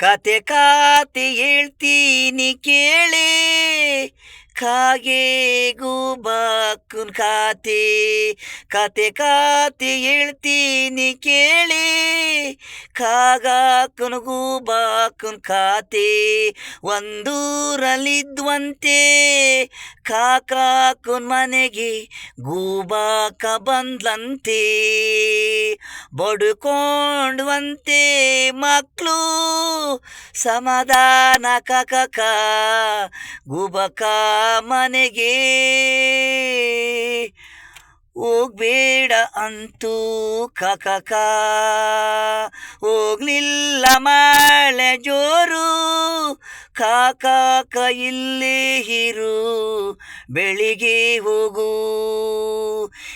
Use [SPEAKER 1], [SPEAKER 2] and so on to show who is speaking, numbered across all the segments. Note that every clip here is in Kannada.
[SPEAKER 1] ಕತೆ ಕಾತೆ ಹೇಳ್ತೀನಿ ಕೇಳಿ. ಕಾಗೆ ಗೂಬಾಕುನ್ ಕಾತೆ. ಕತೆ ಕಾತಿ ಹೇಳ್ತೀನಿ ಕೇಳಿ. ಕಾಗಾಕನಗೂ ಬಾಕನ್ ಕಾತೆ, ಒಂದೂರಲ್ಲಿದ್ವಂತೆ. ಕಾಕಾಕುನ್ ಮನೆಗೆ ಗೂಬಾಕ ಬಂದ್ಲಂತೆ. ಬಡ್ಕೊಂಡ್ವಂತೆ ಮಕ್ಕಳು ಸಮಾಧಾನ ಕಕಕ, ಗೂಬಕ ಮನೆಗೆ. ಹೋಗ್ಬೇಡ ಅಂತೂ ಕಕಕ. ಹೋಗ್ಲಿಲ್ಲ ಮಳೆ ಜೋರು. ಕಾಕಾಕ ಇಲ್ಲೇ ಹಿರು ಬೆಳಿಗ್ಗೆ ಹೋಗು.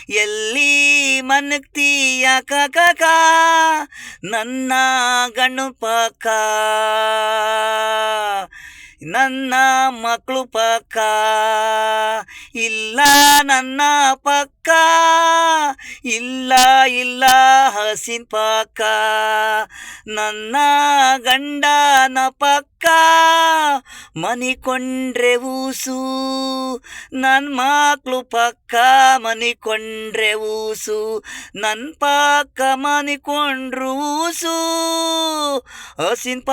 [SPEAKER 1] ಎಲ್ಲಿ ಮನಗ್ತೀಯ ಕಕಕ? ನನ್ನ ಗಣಪಕ ನನ್ನ ಮಕ್ಕಳು ಪಕ್ಕ. ಇಲ್ಲ ನನ್ನ ಪಕ್ಕ. ಇಲ್ಲ ಇಲ್ಲ, ಹಸಿನ್ ಪಾಕ. ನನ್ನ ಗಂಡನ ಪಕ್ಕ. ಮನಿಕೊಂಡ್ರೆ ಊಸು. ನನ್ನ ಮಕ್ಕಳು ಪಕ್ಕ ಮನಿಕೊಂಡ್ರೆ ಊಸು. ನನ್ನ ಮನಿ ಮನಿಕೊಂಡ್ರು ಊಸು. ಹಸಿನ್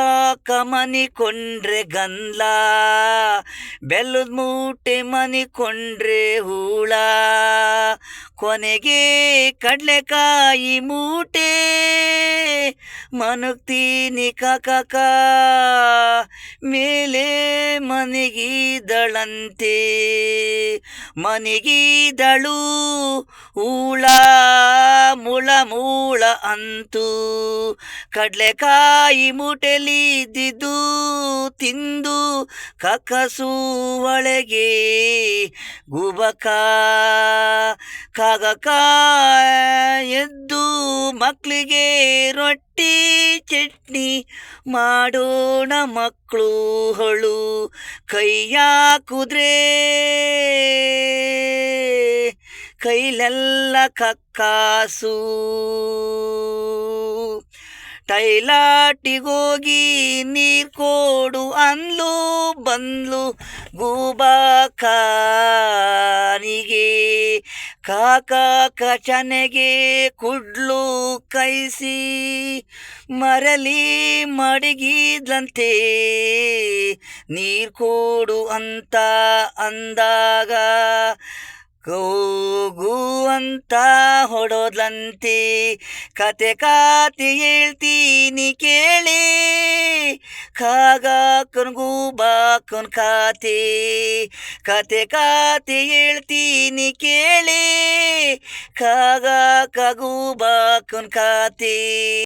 [SPEAKER 1] ಮನಿ ಕೊಂಡ್ರೆ ಗಂದ್ಲ. ಬೆಲ್ಲದ ಮೂಟೆ ಮನಿಕೊಂಡ್ರೆ ಹೂಳ. ಕೊನೆಗೆ ಕಡಲೆಕಾಯಿ ಮೂಟೆ. ಮನಗ್ತೀನಿ ಕಕಕ ಮೇಲೆ ಮನೆಗಿದಳಂತೆ. ಮನೆಗಿದಳು ಹೂಳ ಮುಳ ಮೂಳ ಅಂತೂ. ಕಡಲೆಕಾಯಿ ಮೂಟೆಲಿದ್ದಿದ್ದು ತಿಂದು ಕಕಸು ಒಳಗೆ. ಗುಬಕ ಕಾಗಕ ಎದ್ದು ಮಕ್ಕಳಿಗೆ ರೊಟ್ಟಿ ಚಟ್ನಿ ಮಾಡೋಣ ಮಕ್ಕಳು ಹೊಳು ಕೈಯ ಕುದ್ರೆ ಕೈಲೆಲ್ಲ ಕಕ್ಕಾಸು. ಟೈಲಾಟಿಗೋಗಿ ನೀರ್ ಕೊಡು ಅನ್ಲು ಬಂದ್ಲು ಗೂಬಾಕಾನಿಗೆ ಕಾಕ ಕಚನೆಗೆ ಕುಡ್ಲು ಕೈಸಿ ಮರಲಿ ಮಡಗಿದ್ಲಂತೆ. ನೀರ್ ಕೊಡು ಅಂತ ಅಂದಾಗ ಕೂಗು ಅಂತ ಹೊಡೋದ್ಲಂತಿ ಕತೆ ಕಾತಿ ಹೇಳ್ತೀನಿ ಕೇಳಿ. ಕಾಗಾಕನ್ ಬಾಕನ್ ಕಾತಿ ಕತೆ ಕಾತಿ ಹೇಳ್ತೀನಿ ಕೇಳಿ. ಕಾಗಾಕ ಬಾಕನ್ ಕಾತೆ.